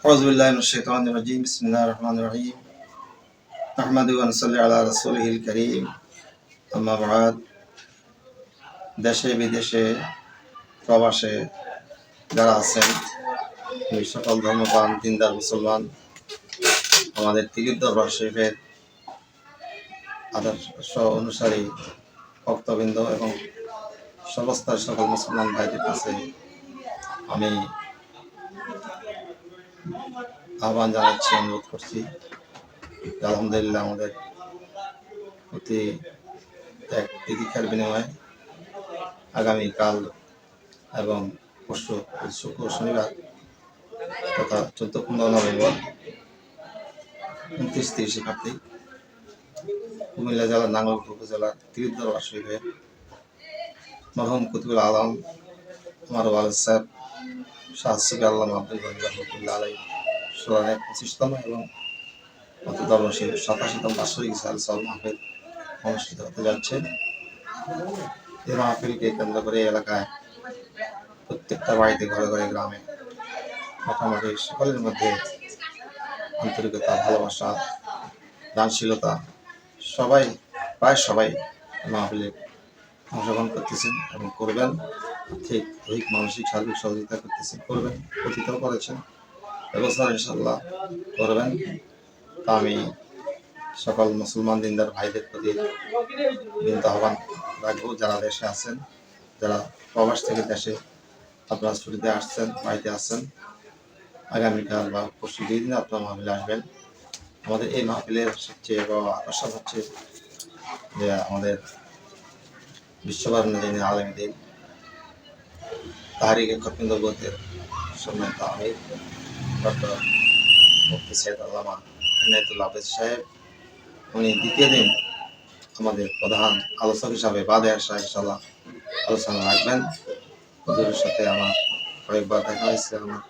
أعوذ بالله من الشيطان الرجيم بسم الله الرحمن الرحيم نحمده ونصلي على رسوله الكريم أما بعد দেশে বিদেশে প্রবাসে যারা আছেন এই সকল ধর্মপান দিনদার মুসলমান আমাদের তিলিপ দরবার শরীফের আদর্শ অনুসারী ভক্তবৃন্দ এবং সমস্ত সকল মুসলমান ভাইদের কাছে আমি আহ্বান জানাচ্ছি, অনুরোধ করছি। আলহামদুলিল্লাহ আমাদের প্রতি এক তিরিক্ষার বিনিময়ে আগামীকাল এবং পরশু, শুক্র শনিবার তথা চোদ্দ, পনেরো নভেম্বর উনত্রিশ তিরিশে কার্তিক কুমিল্লা জেলার নাঙ্গলকোট উপজেলার তিরিদ্দর শরীফে মরহুম কুতুবুল আলম আমার ওয়ালেদ সাহেব আল্লাহ সোলানের পঁচিশতম এবং সল মাহফিল অনুষ্ঠিত হতে যাচ্ছে। এই মাহফিলকে কেন্দ্র করে এলাকায় প্রত্যেকটা বাড়িতে ঘরে ঘরে গ্রামে মোটামুটি সকলের মধ্যে আন্তরিকতা, ভালোবাসা, দানশীলতা, সবাই, প্রায় সবাই মাহফিলে অংশগ্রহণ করতেছেন এবং করবেন। ঠিক দৈহিক মানসিক সার্বিক সহযোগিতা করতেছেন, করবেন অতীতও করেছেন। ব্যবস্থা ইনশাল্লাহ করবেন। তা আমি সকল মুসলমান দিনদার ভাইদের প্রতি বিনীত আহ্বান রাখব। যারা দেশে আছেন, যারা প্রবাস থেকে দেশে আপনারা ছুটিতে আসছেন, বাড়িতে আসছেন আগামীকাল বা পরশু দুই দিন আপনার মাহফিলে আসবেন, আমাদের এই মাহফিলের সবচেয়ে বড় আকর্ষণ হচ্ছে যে আমাদের বিশ্বভারণী আলমী দিন তাহারিকে খতমিন্দবতের সম্মানিত আমির ডক্টর মুফতি সৈয়দ আল্লামা এনায়তুল্লাহ আবেদ সাহেব, উনি দ্বিতীয় দিন আমাদের প্রধান আলোচক হিসাবে বাদে আসা ইনশাল্লাহ আলোচনা রাখবেন। হুজুরের সাথে আমার কয়েকবার দেখা হয়েছে, আমার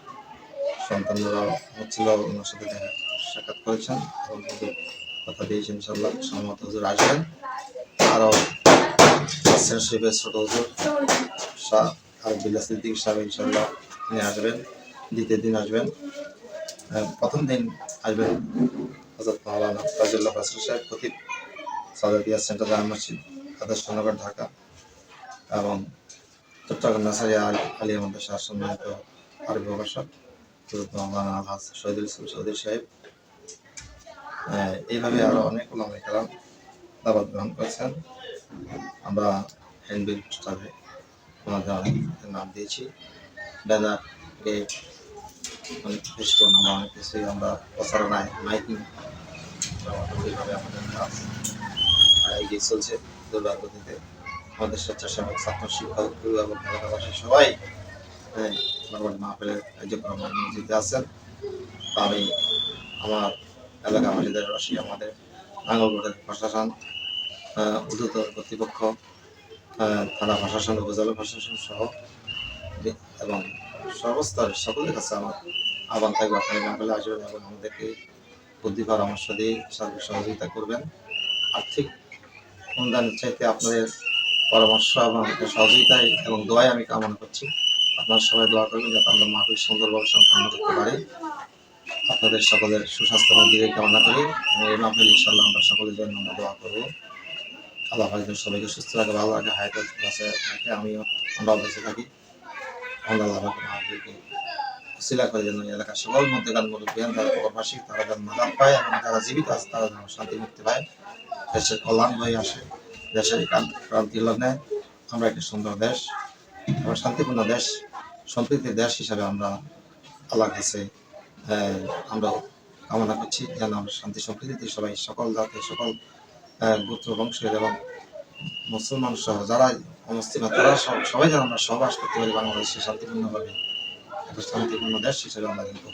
সন্তানরাও হচ্ছিল ওনার সাথে দেখা সাক্ষাৎ করেছেন এবং কথা দিয়েছেন ইনশাল্লাহ সম্মত হুজুর আসবেন। আরও ছোট হুজুর, শাহ আলবুল্লাহ সিদ্দিক সাহেব ইনশাল্লাহ তিনি আসবেন দ্বিতীয় দিন আসবেন। প্রথম দিন আসবেন হজরত মাওলানা তাজুল্লাহ ফাসর সাহেব খতিব সাদাতিয়া সেন্টার জামা মসজিদ আদর্শ নগর ঢাকা এবং চট্টগ্রাম নাসারিয়া আলিয়া মাদ্রাসা সম্মানিত আরবি প্রভাষক হজরত মাওলানা আলহাজ শহীদুল ইসলাম চৌধুরী সাহেব। আহ, এইভাবে আরও অনেক ওলামা কালাম দাবাত গ্রহণ করেছেন। আমরা হ্যান্ডবিল স্টাফে অনেক নাম দিয়েছি। ব্যানার গেট অনেক কিছু আমরা অনেক কিছুই আমরা প্রচারণায় মাইকিং এইভাবে আমাদের এগিয়ে চলছে দুর্বার গতিতে আমাদের স্বেচ্ছাসেবক ছাত্র শিক্ষক এবং এলাকাবাসী সবাই হ্যাঁ মাহফিলের কার্যক্রমে নিয়োজিত আছেন। আমি আমার এলাকাবাসীদের রসি আমাদের আঙ্গলগড়ের প্রশাসন আহ, কর্তৃপক্ষ থানা প্রশাসন, উপজেলা প্রশাসন সহ, এবং সর্বস্তরের সকলের কাছে আমার আহ্বান থাকবে, আপনারা মাহফিলে আসবেন এবং আমাদেরকে বুদ্ধি, পরামর্শ দিয়ে সার্বিক সহযোগিতা করবেন। আর্থিক অনুদানের চাইতে আপনাদের পরামর্শ এবং আমাদের সহযোগিতায় এবং দোয়াই আমি কামনা করছি। আপনারা সবাই দোয়া করবেন যাতে আমরা মাহফিল সুন্দরভাবে সম্পন্ন করতে পারি। আপনাদের সকলের সুস্বাস্থ্য এবং দিকে কামনা করি। এবং মাহফিল ইনশাল্লাহ আমরা সকলের জন্য আমরা দোয়া করব। আল্লাহ ভাইদের সবাইকে সুস্থ রাখে, ভালো রাখে হায়াতের কাছে রাখে আমিও আমরাও বেঁচে থাকি। আল্লাহ আমাকে মাহফিলকে উসিলা করে যেন এলাকার সকল মধ্যেকার মুরব্বিয়ান যারা প্রবাসী তারা যেন নাজাত পায় এবং যারা জীবিত আছে, তারা যেন শান্তি মুক্তি পায়। দেশের কল্যাণ হয়ে আসে, দেশের ক্রান্তি লগ্নে আমরা একটি সুন্দর দেশ এবং শান্তিপূর্ণ দেশ সম্প্রীতির দেশ হিসাবে আমরা আল্লাহর কাছে আমরা কামনা করছি, যেন আমরা শান্তি সম্প্রীতিতে সবাই সকল জাতি, সকল হ্যাঁ, গোত্র বংশের এবং মুসলমান সহ যারাই অনুষ্ঠিত তারা সবাই যেন আমরা সহবাস করতে পারি বাংলাদেশে শান্তিপূর্ণভাবে শান্তিপূর্ণ দেশ হিসেবে আমরা কিন্তু